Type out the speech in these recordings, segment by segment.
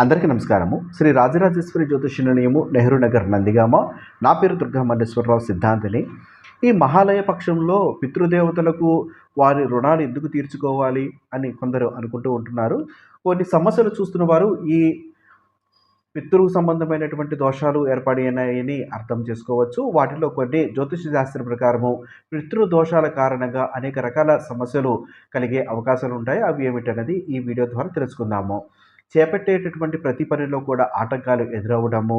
అందరికీ నమస్కారము. శ్రీ రాజరాజేశ్వరి జ్యోతిష నిలయము నెహ్రూ నగర్ నందిగామ. నా పేరు దుర్గా మల్లేశ్వరరావు సిద్ధాంతిని. ఈ మహాలయ పక్షంలో పితృదేవతలకు వారి రుణాలు ఎందుకు తీర్చుకోవాలి అని కొందరు అనుకుంటూ ఉంటున్నారు. కొన్ని సమస్యలు చూస్తున్న వారు ఈ పితృ సంబంధమైనటువంటి దోషాలు ఏర్పడినాయని అర్థం చేసుకోవచ్చు. వాటిలో కొన్ని జ్యోతిష శాస్త్రం ప్రకారము పితృ దోషాల కారణంగా అనేక రకాల సమస్యలు కలిగే అవకాశాలు ఉంటాయి. అవి ఏమిటనేది ఈ వీడియో ద్వారా తెలుసుకుందాము. చేపట్టేటటువంటి ప్రతి పనిలో కూడా ఆటంకాలు ఎదురవ్వడము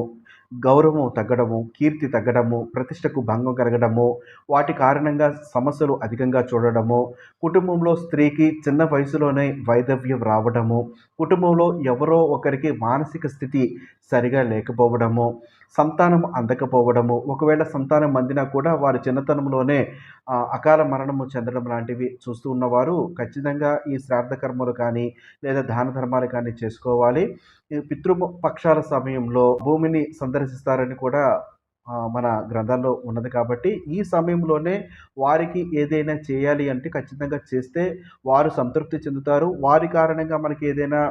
గౌరవం తగ్గడము కీర్తి తగ్గడము ప్రతిష్టకు భంగం కలగడము వాటి కారణంగా సమస్యలు అధికంగా చూడడము కుటుంబంలో స్త్రీకి చిన్న వయసులోనే వైదవ్యం రావడము కుటుంబంలో ఎవరో ఒకరికి మానసిక స్థితి సరిగా లేకపోవడము సంతానం అందకపోవడము ఒకవేళ సంతానం అందినా కూడా వారి చిన్నతనంలోనే అకాల మరణము చెందడం లాంటివి చూస్తూ ఉన్నవారు ఖచ్చితంగా ఈ శ్రాద్ధ కర్మలు కానీ లేదా దాన ధర్మాలు కానీ చేసుకోవాలి. ఈ పితృపక్షాల సమయంలో భూమిని సందర్శిస్తారని కూడా మన గ్రంథాల్లో ఉన్నది కాబట్టి ఈ సమయంలోనే వారికి ఏదైనా చేయాలి అంటే ఖచ్చితంగా చేస్తే వారు సంతృప్తి చెందుతారు. వారి కారణంగా మనకి ఏదైనా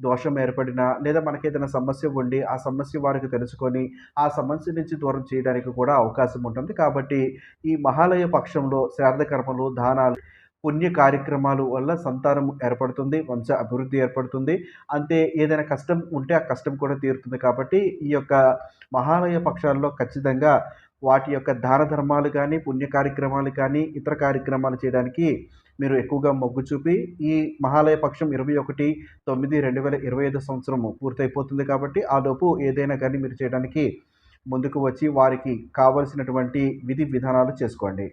దోషం ఏర్పడినా లేదా మనకి ఏదైనా సమస్య ఉండి ఆ సమస్య వారికి తెలుసుకొని ఆ సమస్య నుంచి దూరం చేయడానికి కూడా అవకాశం ఉంటుంది. కాబట్టి ఈ మహాలయ పక్షంలో శ్రాద్ధ కర్మలు దానాలు పుణ్య కార్యక్రమాలు వల్ల సంతానం ఏర్పడుతుంది వంశ అభివృద్ధి ఏర్పడుతుంది. అంతే ఏదైనా కష్టం ఉంటే ఆ కష్టం కూడా తీరుతుంది కాబట్టి ఈ యొక్క మహాలయ పక్షాల్లో ఖచ్చితంగా వాటి యొక్క దాన ధర్మాలు కానీ పుణ్య కార్యక్రమాలు కానీ ఇతర కార్యక్రమాలు చేయడానికి మీరు ఎక్కువగా మొగ్గు చూపి ఈ మహాలయ పక్షం ఇరవై ఒకటి తొమ్మిది రెండు వేల ఇరవై ఐదు సంవత్సరము పూర్తయిపోతుంది కాబట్టి ఆ లోపు ఏదైనా కానీ మీరు చేయడానికి ముందుకు వచ్చి వారికి కావలసినటువంటి విధి విధానాలు చేసుకోండి.